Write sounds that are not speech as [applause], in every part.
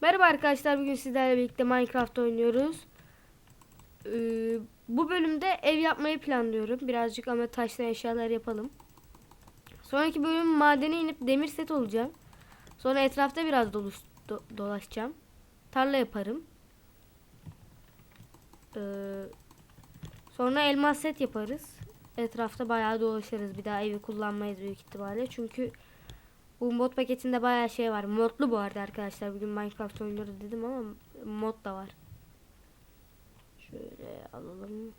Merhaba arkadaşlar bugün sizlerle birlikte Minecraft oynuyoruz. Ee, bu bölümde ev yapmayı planlıyorum. Birazcık ama taşla eşyalar yapalım. Sonraki bölüm madene inip demir set olacağım. Sonra etrafta biraz doluş, do- dolaşacağım. Tarla yaparım. Ee, sonra elmas set yaparız. Etrafta bayağı dolaşırız. Bir daha evi kullanmayız büyük ihtimalle. Çünkü bu mod paketinde bayağı şey var. Modlu bu arada arkadaşlar. Bugün Minecraft oynuyoruz dedim ama mod da var. Şöyle alalım.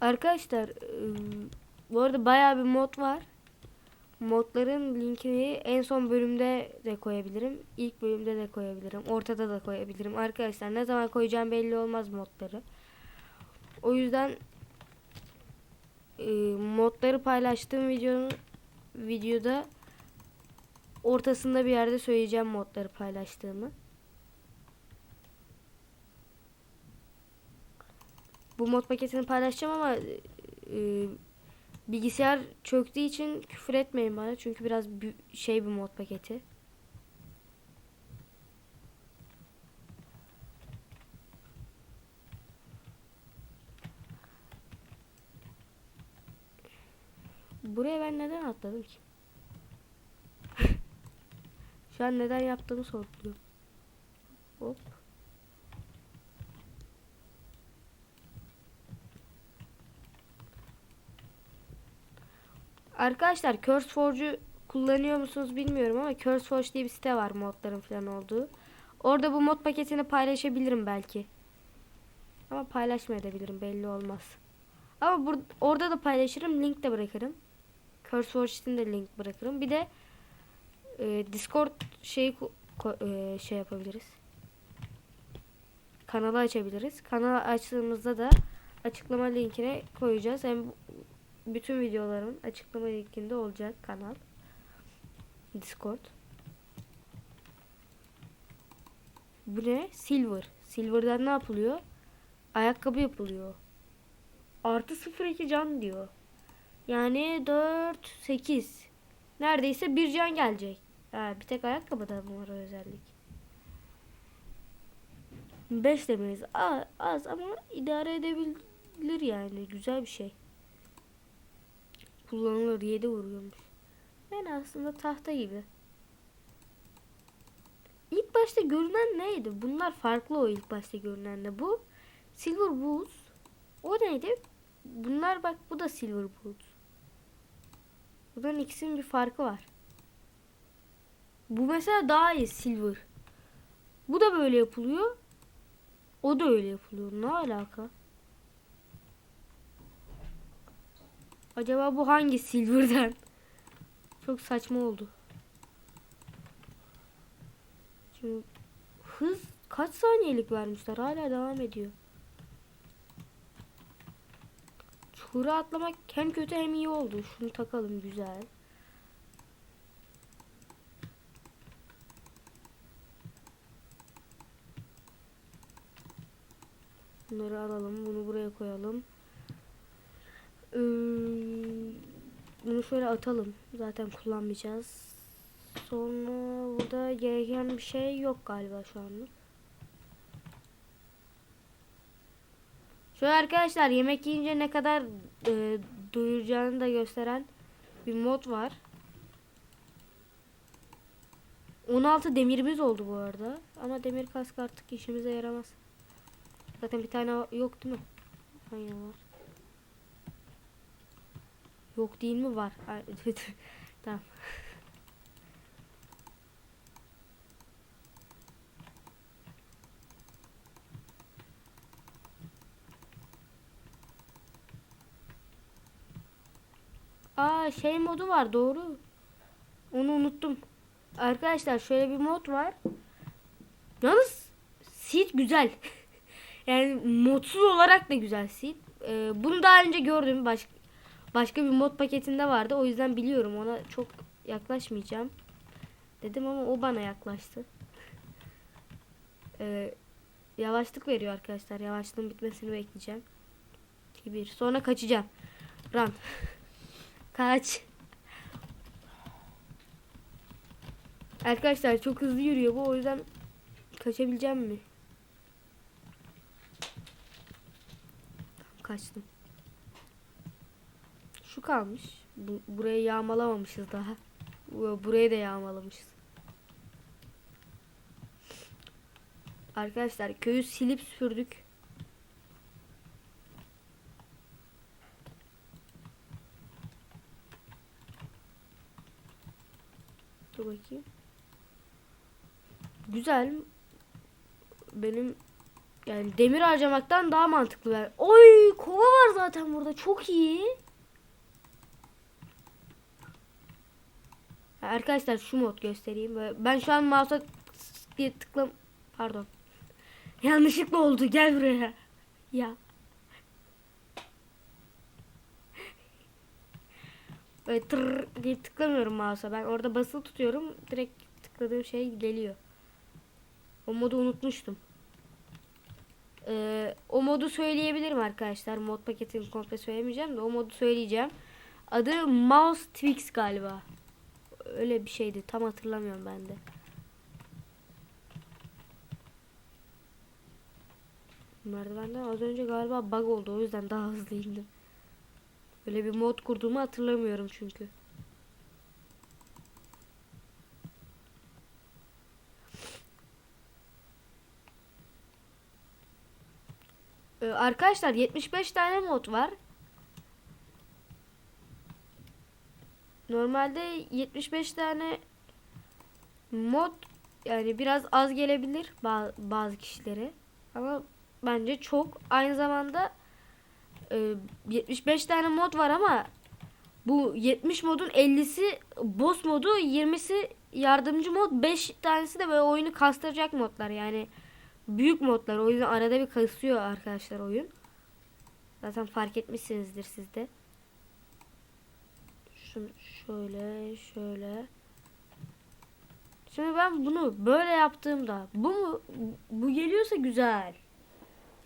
Arkadaşlar ıı, bu arada bayağı bir mod var. Modların linkini en son bölümde de koyabilirim. İlk bölümde de koyabilirim. Ortada da koyabilirim. Arkadaşlar ne zaman koyacağım belli olmaz modları. O yüzden ıı, modları paylaştığım videonun videoda ortasında bir yerde söyleyeceğim modları paylaştığımı. Bu mod paketini paylaşacağım ama ıı, Bilgisayar çöktüğü için küfür etmeyin bana çünkü biraz şey bir mod paketi. Buraya ben neden atladım ki? [laughs] Şu an neden yaptığımı sorguluyorum. Hop. Arkadaşlar CurseForge'u kullanıyor musunuz bilmiyorum ama CurseForge diye bir site var modların falan olduğu. Orada bu mod paketini paylaşabilirim belki. Ama paylaşmayabilirim belli olmaz. Ama bur- orada da paylaşırım link de bırakırım. CurseForge için de link bırakırım. Bir de e, Discord şeyi e, şey yapabiliriz. Kanalı açabiliriz. Kanalı açtığımızda da açıklama linkine koyacağız. Hem bütün videolarımın açıklama linkinde olacak kanal. Discord. Bu ne? Silver. Silver'dan ne yapılıyor? Ayakkabı yapılıyor. Artı 0.2 can diyor. Yani 4 8. Neredeyse bir can gelecek. Ha, bir tek ayakkabıda mı var özellik? 5 demeyiz. Az, az ama idare edebilir yani. Güzel bir şey kullanılır 7 vuruyormuş. Yani aslında tahta gibi. İlk başta görünen neydi? Bunlar farklı o ilk başta görünenle. Bu Silver Boots. O neydi? Bunlar bak bu da Silver Boots. Bunların ikisinin bir farkı var. Bu mesela daha iyi Silver. Bu da böyle yapılıyor. O da öyle yapılıyor. Ne alaka? Acaba bu hangi silver'dan? Çok saçma oldu. Şimdi hız kaç saniyelik vermişler? Hala devam ediyor. Çukura atlamak hem kötü hem iyi oldu. Şunu takalım güzel. Bunları alalım. Bunu buraya koyalım. Ee, bunu şöyle atalım. Zaten kullanmayacağız. Sonra burada gereken bir şey yok galiba şu anlık. Şöyle arkadaşlar yemek yiyince ne kadar e, doyuracağını da gösteren bir mod var. 16 demirimiz oldu bu arada. Ama demir kask artık işimize yaramaz. Zaten bir tane yok değil mi? Aynen var. Yok değil mi var? [laughs] Tamam. Aa şey modu var doğru. Onu unuttum. Arkadaşlar şöyle bir mod var. Yalnız Seed güzel. [laughs] yani modsuz olarak da güzel Seed. Ee, bunu daha önce gördüm. Baş, başka bir mod paketinde vardı. O yüzden biliyorum ona çok yaklaşmayacağım. dedim ama o bana yaklaştı. [laughs] Ee, yavaşlık veriyor arkadaşlar. Yavaşlığın bitmesini bekleyeceğim. 2 1 sonra kaçacağım. Run. [laughs] Kaç. Arkadaşlar çok hızlı yürüyor bu o yüzden kaçabileceğim mi? Kaçtım. Şu kalmış. Bu, burayı yağmalamamışız daha. Bu- Burayı da yağmalamışız. Arkadaşlar köyü silip süpürdük. Dur bakayım. Güzel. Benim yani demir harcamaktan daha mantıklı. Ben. Oy kova var zaten burada. Çok iyi. Arkadaşlar şu mod göstereyim. Ben şu an mouse'a diye tıklam pardon. Yanlışlıkla oldu. Gel buraya. Ya. Böyle tır diye tıklamıyorum mouse'a. Ben orada basılı tutuyorum. Direkt tıkladığım şey geliyor. O modu unutmuştum. Ee, o modu söyleyebilirim arkadaşlar. Mod paketini komple söylemeyeceğim de o modu söyleyeceğim. Adı Mouse Twix galiba. Öyle bir şeydi. Tam hatırlamıyorum ben de. Merdivenden az önce galiba bug oldu. O yüzden daha hızlı indim. Öyle bir mod kurduğumu hatırlamıyorum çünkü. Ee, arkadaşlar 75 tane mod var. Normalde 75 tane mod yani biraz az gelebilir ba- bazı kişilere. Ama bence çok. Aynı zamanda e, 75 tane mod var ama bu 70 modun 50'si boss modu, 20'si yardımcı mod, 5 tanesi de böyle oyunu kastıracak modlar. Yani büyük modlar. O yüzden arada bir kasıyor arkadaşlar oyun. Zaten fark etmişsinizdir siz Şunu şöyle şöyle. Şimdi ben bunu böyle yaptığımda bu mu bu geliyorsa güzel.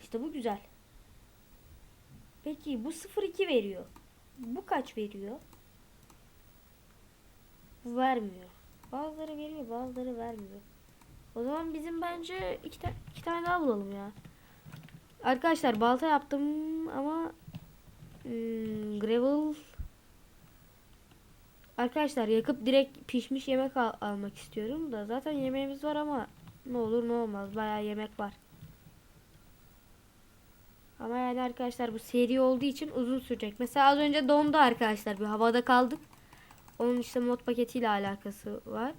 İşte bu güzel. Peki bu 0.2 veriyor. Bu kaç veriyor? Bu vermiyor. Bazıları veriyor, bazıları vermiyor. O zaman bizim bence iki, ta- iki tane daha bulalım ya. Arkadaşlar balta yaptım ama hmm, gravel Arkadaşlar yakıp direkt pişmiş yemek al- almak istiyorum da zaten yemeğimiz var ama ne olur ne olmaz bayağı yemek var. Ama yani arkadaşlar bu seri olduğu için uzun sürecek. Mesela az önce dondu arkadaşlar bir havada kaldık. Onun işte mod paketiyle alakası var.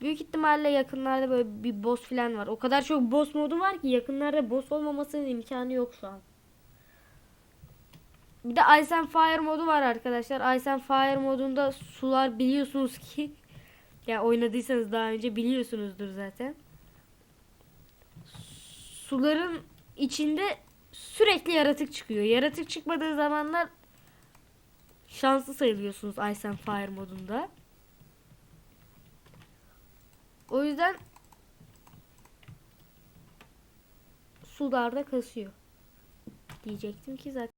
Büyük ihtimalle yakınlarda böyle bir boss falan var. O kadar çok boss modu var ki yakınlarda boss olmamasının imkanı yok şu an. Bir de Ice and Fire modu var arkadaşlar. Ice and Fire modunda sular biliyorsunuz ki [laughs] ya oynadıysanız daha önce biliyorsunuzdur zaten. Suların içinde sürekli yaratık çıkıyor. Yaratık çıkmadığı zamanlar şanslı sayılıyorsunuz Ice and Fire modunda. O yüzden sularda kasıyor. Diyecektim ki zaten